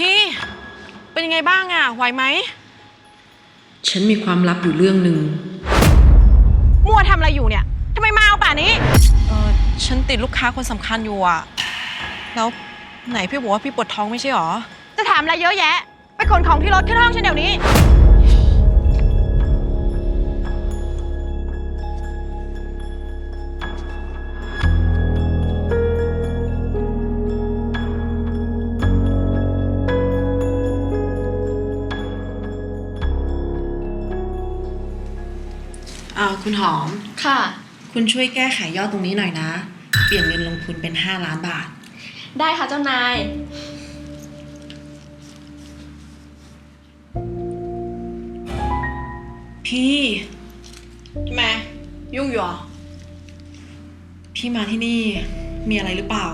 พี่ เป็นยังไงบ้างอะไหวไหม ฉันมีความลับอยู่เรื่องหนึ่ง มัวทำอะไรอยู่เนี่ยทำไมมาเอาป่านนี้ เออฉันติดลูกค้าคนสำคัญอยู่อะแล้วไหนพี่บอกว่าพี่ปวดท้องไม่ใช่หรอ จะถามอะไรเยอะแยะ ไปขนของที่รถขึ้นห้องฉันเดี๋ยวนี้ คุณหอม ค่ะ คุณช่วยแก้ไขยอดตรงนี้หน่อยนะ เปลี่ยนเงินลงทุนเป็น 5 ล้านบาท ได้ค่ะเจ้านาย พี่ทำไมยุ่งอยู่เหรอพี่มาที่นี่มีอะไรหรือเปล่า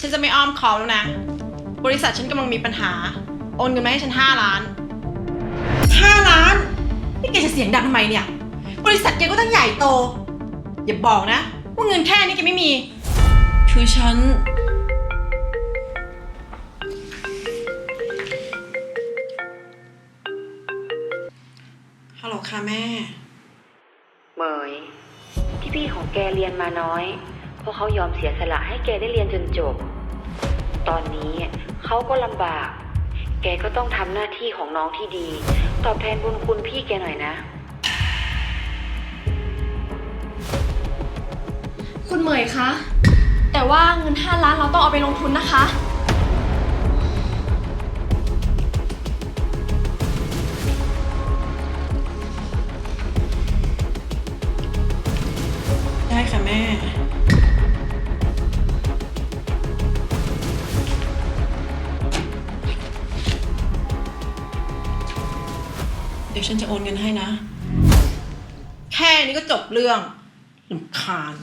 ฉันจะไม่อ้อมคอมแล้วนะ บริษัทฉันกำลังมีปัญหา โอนเงินมาให้ฉัน5ล้าน 5 ล้าน นี่แกจะเสียงดังทำไมเนี่ย บริษัทแกก็ตั้งใหญ่โต อย่าบอกนะ ว่าเงินแค่นี้แกไม่มี คือฉัน ฮัลโหลค่ะแม่ เหมยที่พี่ของแกเรียนมาน้อย เพราะเขายอมเสียสละให้แกได้เรียนจนจบ ตอนนี้เขาก็ลำบาก แกก็ต้องทำหน้าที่ของน้องที่ดี ตอบแทนบุญคุณพี่แกหน่อยนะ คุณเหมยคะ แต่ว่าเงิน 5 ล้านเราต้องเอาไปลงทุนนะคะ ดี๋ยวฉันจะโอนเงินให้นะ แค่นี้ก็จบเรื่องลำคาญ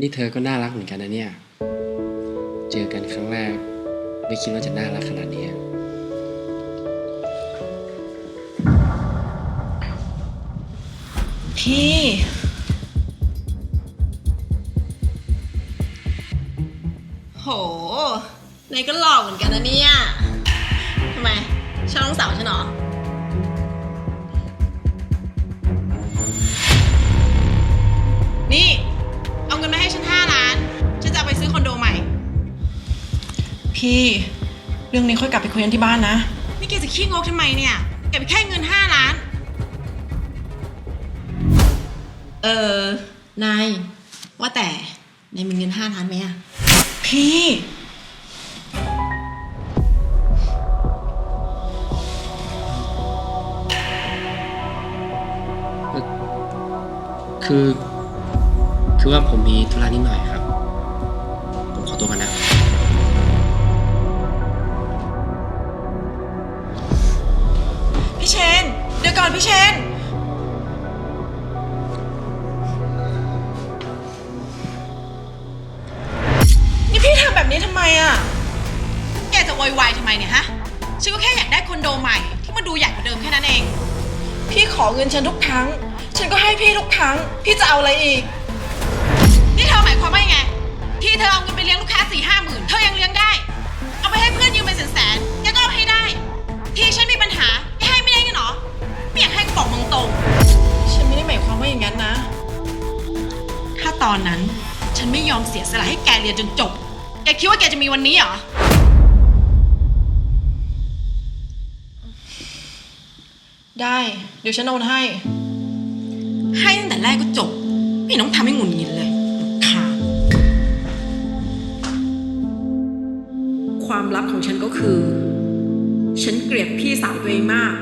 นี่เธอก็น่ารักเหมือนกันนะเนี่ย เจอกันครั้งแรก ไม่คิดว่าจะน่ารักขนาดนี้พี่ โหนายก็หล่อเหมือนกันนะเนี่ย ทำไมชอบน้องสาวฉันเหรอ พี่เรื่องนี้ค่อยกลับไปคุยกันที่บ้านนะ นี่แกจะขี้งกทำไมเนี่ยแกไปแค่เงินห้าล้าน เออ นาย ว่าแต่ นายมีเงินห้าล้านไหมอะพี่ คือ คือว่าผมมีธุระนิดหน่อยครับ ผมขอตัวกันนะ พี่เชน นี่พี่ทำแบบนี้ทำไมอะแกจะโวยวายทำไมเนี่ยฮะ ฉันก็แค่อยากได้คอนโดใหม่ที่มันดูใหญ่กว่าเดิมแค่นั้นเอง พี่ขอเงินฉันทุกครั้ง ฉันก็ให้พี่ทุกครั้ง พี่จะเอาอะไรอีก ตอนนั้น ฉันไม่ยอมเสียสละให้แกเรียนจนจบ แกคิดว่าแกจะมีวันนี้เหรอ ได้ เดี๋ยวฉันโอนให้ ให้ตั้งแต่แรกก็จบ ไม่ต้องทำให้หงุดหงิดเลยค่ะความลับของฉันก็คือ ฉันเกลียดพี่สาวตัวเองมาก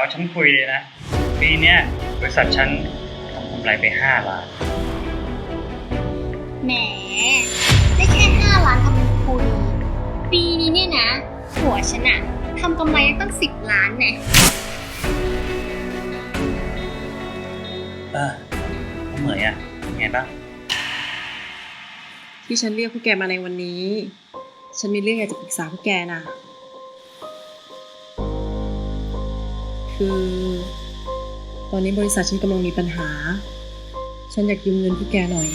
ว่าฉันคุยเลยนะ ปีเนี้ยบริษัทฉันทำกำไรไปห้าล้าน แหมได้แค่ห้าล้านทำเป็นคุย ปีนี้เนี่ยนะผัวฉันอะทำกำไรได้ตั้งสิบล้านแน่เออน้องเหมยอะเป็นไงบ้าง ที่ฉันเรียกพวกแกมาในวันนี้ ฉันมีเรื่องอยากจะปรึกษาพวกแกนะ คือ ตอนนี้บริษัทฉันกำลังมีปัญหา ฉันอยากยืมเงินพวกแกหน่อย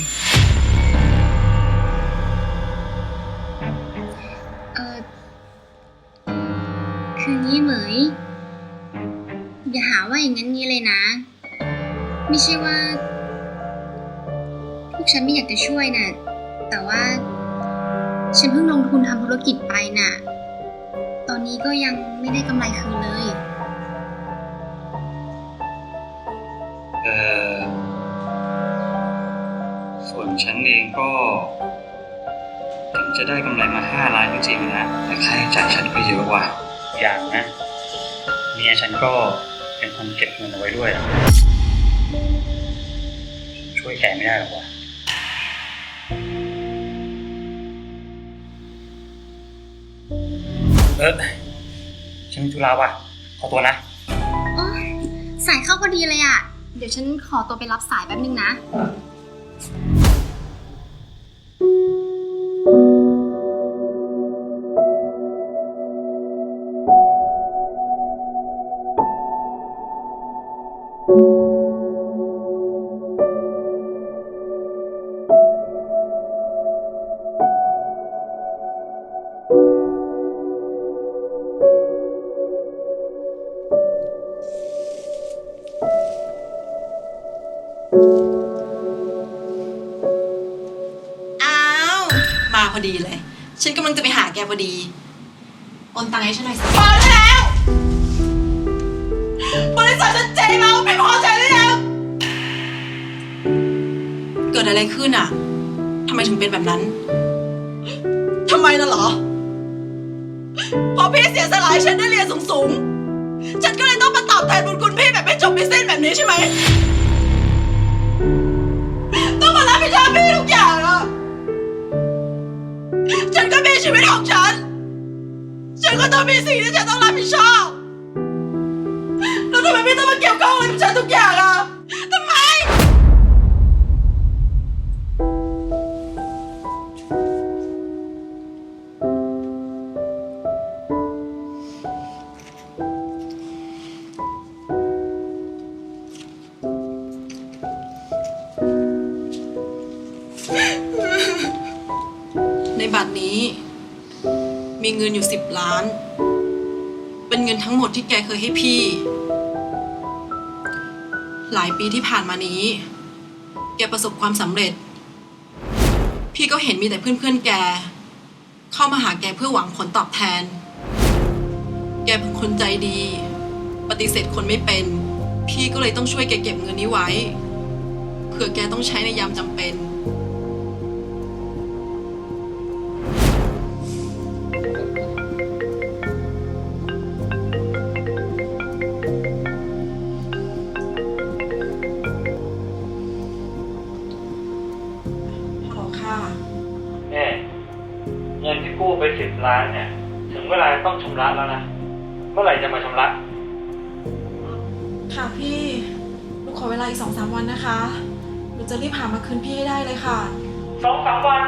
เออคืองี้เหมย อย่าหาว่าอย่างนั้นงี้เลยนะ ไม่ใช่ว่า พวกฉันไม่อยากจะช่วยนะแต่ว่า ฉันเพิ่งลงทุนทำธุรกิจไปน่ะ ตอนนี้ก็ยังไม่ได้กำไรคืนเลย ส่วนฉันเองก็ถึงจะได้กำไรมาห้าล้านก็จริงนะแต่ค่าใช้จ่ายฉันก็เยอะว่ะอย่างนะเมียฉันก็เป็นคนเก็บเงินเอาไว้ด้วยอะช่วยแกไม่ได้หรอกว่ะเออฉันมีธุระว่ะขอตัวนะ โอ๊ยสายเข้าพอดีเลยอะ เดี๋ยวฉันขอตัวไปรับสายแป๊บนึงนะ พอดี โอนตังค์ให้ฉันหน่อยสิพอได้แล้ว บริษัทฉันเจ๊งแล้วไม่พอใจได้แล้ว เกิดอะไรขึ้นอะทำไมถึงเป็นแบบนั้น ทำไมน่ะเหรอ พอพี่เสียสละให้ฉันได้เรียนสูงๆ ฉันก็เลยต้องมาตอบแทนบุญคุณพี่แบบไม่จบไม่สิ้นแบบนี้ใช่ไหม မင်းစိတ်နဲ့ เงินอยู่สิบล้าน เป็นเงินทั้งหมดที่แกเคยให้พี่ หลายปีที่ผ่านมานี้ แกประสบความสำเร็จ พี่ก็เห็นมีแต่เพื่อนๆแก เข้ามาหาแกเพื่อหวังผลตอบแทน แกเป็นคนใจดี ปฏิเสธคนไม่เป็น พี่ก็เลยต้องช่วยแกเก็บเงินนี้ไว้ เผื่อแกต้องใช้ในยามจำเป็น เงินที่กู้ไปสิบล้านเนี่ย ถึงเวลาต้องชำระแล้วนะ เมื่อไหร่จะมาชำระ ค่ะพี่หนูขอเวลาอีกสองสามวันนะคะหนูจะรีบหามาคืนพี่ให้ได้เลยค่ะ สองสามวัน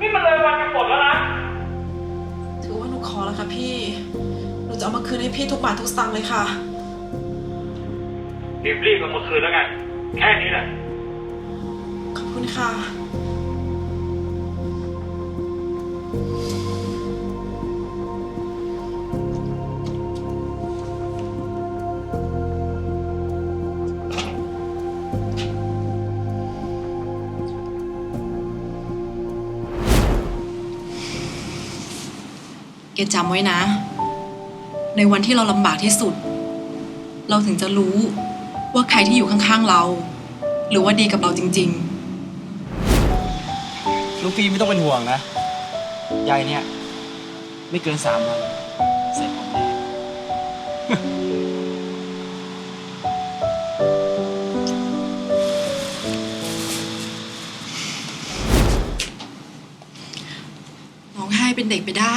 นี่มันเลยวันกันหมดแล้วนะ ถือว่าหนูขอแล้วค่ะพี่ หนูจะเอามาคืนให้พี่ทุกบาททุกสตางค์เลยค่ะ รีบรีบๆเอามาคืนแล้วกัน แค่นี้แหละ ขอบคุณค่ะ กจำไว้นะ ในวันที่เราลำบากที่สุด เราถึงจะรู้ว่าใครที่อยู่ข้างๆเรา หรือว่าดีกับเราจริงๆลูกพี่ไม่ต้องเป็นห่วงนะ ยายเนี่ย ไม่เกินสามวันเสร็จผมแน่ร้องไห้เป็นเด็กไปได้